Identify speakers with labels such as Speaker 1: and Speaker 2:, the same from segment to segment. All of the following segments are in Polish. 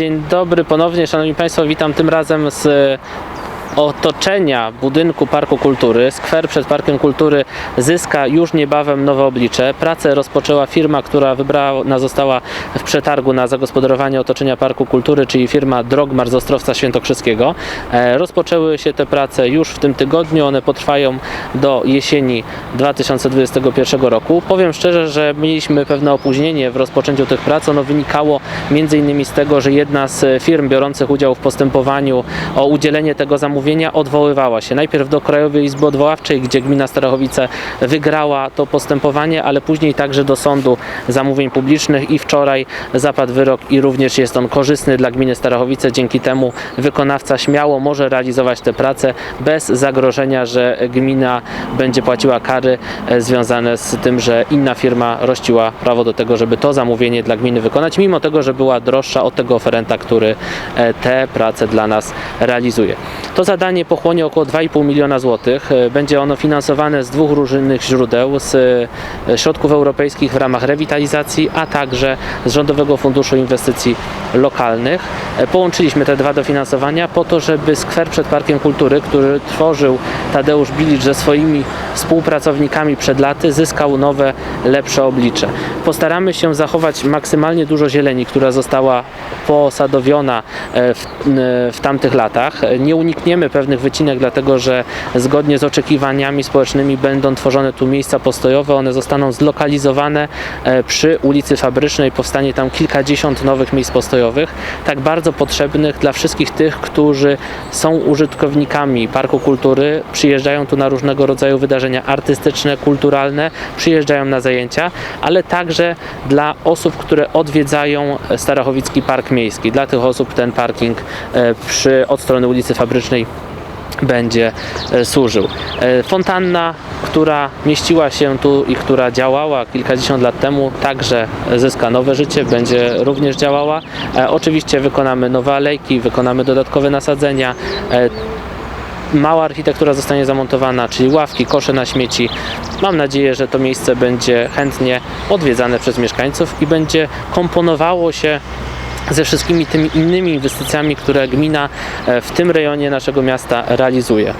Speaker 1: Dzień dobry ponownie, Szanowni Państwo, witam tym razem z otoczenia budynku Parku Kultury. Skwer przed Parkiem Kultury zyska już niebawem nowe oblicze. Pracę rozpoczęła firma, która wybrana została w przetargu na zagospodarowanie otoczenia Parku Kultury, czyli firma Drogmar z Ostrowca Świętokrzyskiego. E, Rozpoczęły się te prace już w tym tygodniu, one potrwają do jesieni 2021 roku. Powiem szczerze, że mieliśmy pewne opóźnienie w rozpoczęciu tych prac. Ono wynikało między innymi z tego, że jedna z firm biorących udział w postępowaniu o udzielenie tego zamówienia odwoływała się. Najpierw do Krajowej Izby Odwoławczej, gdzie gmina Starachowice wygrała to postępowanie, ale później także do Sądu Zamówień Publicznych i wczoraj zapadł wyrok i również jest on korzystny dla gminy Starachowice. Dzięki temu wykonawca śmiało może realizować te prace bez zagrożenia, że gmina będzie płaciła kary e, związane z tym, że inna firma rościła prawo do tego, żeby to zamówienie dla gminy wykonać, mimo tego, że była droższa od tego oferenta, który e, te prace dla nas realizuje. To zadanie pochłonie około 2,5 miliona złotych. E, Będzie ono finansowane z dwóch różnych źródeł, z e, środków europejskich w ramach rewitalizacji, a także z Rządowego Funduszu Inwestycji Lokalnych. E, Połączyliśmy te dwa dofinansowania po to, żeby skwer przed Parkiem Kultury, który tworzył Tadeusz Bilicz ze swoimi współpracownikami przed laty, zyskał nowe, lepsze oblicze. Postaramy się zachować maksymalnie dużo zieleni, która została posadowiona w, w tamtych latach. Nie unikniemy pewnych wycinek, dlatego że zgodnie z oczekiwaniami społecznymi będą tworzone tu miejsca postojowe. One zostaną zlokalizowane e, przy ulicy Fabrycznej. Powstanie tam kilkadziesiąt nowych miejsc postojowych, tak bardzo potrzebnych dla wszystkich tych, którzy są użytkownikami Parku Kultury, przyjeżdżają tu na różnego rodzaju wydarzenia artystyczne, kulturalne, przyjeżdżają na zajęcia, ale także dla osób, które odwiedzają Starachowicki Park Miejski. Dla tych osób ten parking e, przy, od strony ulicy Fabrycznej będzie e, służył. E, Fontanna, która mieściła się tu i która działała kilkadziesiąt lat temu, także zyska nowe życie, będzie również działała. E, Oczywiście wykonamy nowe alejki, wykonamy dodatkowe nasadzenia. Mała architektura zostanie zamontowana, czyli ławki, kosze na śmieci. Mam nadzieję, że to miejsce będzie chętnie odwiedzane przez mieszkańców i będzie komponowało się ze wszystkimi tymi innymi inwestycjami, które gmina e, w tym rejonie naszego miasta realizuje.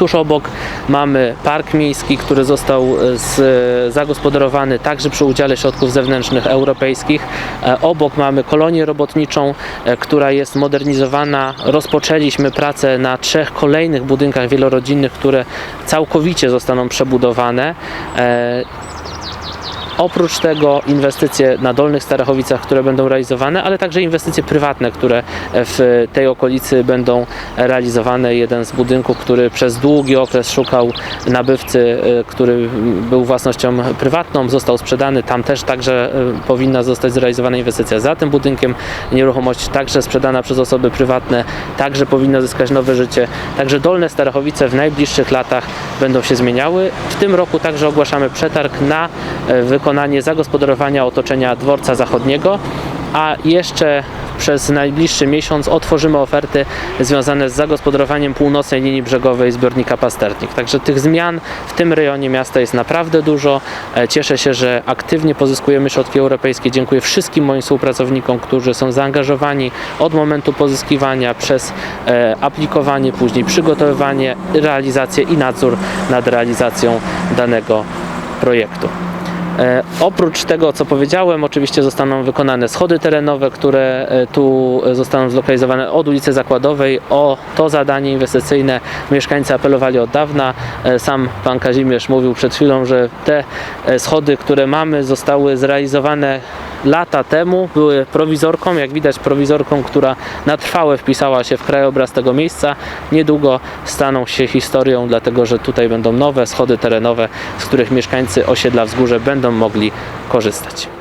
Speaker 1: Tuż obok mamy park miejski, który został e, z, zagospodarowany także przy udziale środków zewnętrznych europejskich. E, Obok mamy kolonię robotniczą, e, która jest modernizowana. Rozpoczęliśmy pracę na trzech kolejnych budynkach wielorodzinnych, które całkowicie zostaną przebudowane. Oprócz tego inwestycje na Dolnych Starachowicach, które będą realizowane, ale także inwestycje prywatne, które w tej okolicy będą realizowane. Jeden z budynków, który przez długi okres szukał nabywcy, e, który był własnością prywatną, został sprzedany. Tam też także e, powinna zostać zrealizowana inwestycja za tym budynkiem. Nieruchomość także sprzedana przez osoby prywatne, także powinna zyskać nowe życie. Także Dolne Starachowice w najbliższych latach będą się zmieniały. W tym roku także ogłaszamy przetarg na e, wykonanie zagospodarowania otoczenia dworca zachodniego, a jeszcze przez najbliższy miesiąc otworzymy oferty związane z zagospodarowaniem północnej linii brzegowej zbiornika Pasternik. Także tych zmian w tym rejonie miasta jest naprawdę dużo. E, Cieszę się, że aktywnie pozyskujemy środki europejskie. Dziękuję wszystkim moim współpracownikom, którzy są zaangażowani od momentu pozyskiwania przez e, aplikowanie, później przygotowywanie, realizację i nadzór nad realizacją danego projektu. E, oprócz tego, co powiedziałem, oczywiście zostaną wykonane schody terenowe, które e, tu e, zostaną zlokalizowane od ulicy Zakładowej. O to zadanie inwestycyjne mieszkańcy apelowali od dawna. Sam pan Kazimierz mówił przed chwilą, że te schody, które mamy, zostały zrealizowane lata temu, były prowizorką, jak widać prowizorką, która na trwałe wpisała się w krajobraz tego miejsca. Niedługo staną się historią, dlatego że tutaj będą nowe schody terenowe, z których mieszkańcy osiedla Wzgórze będą mogli korzystać.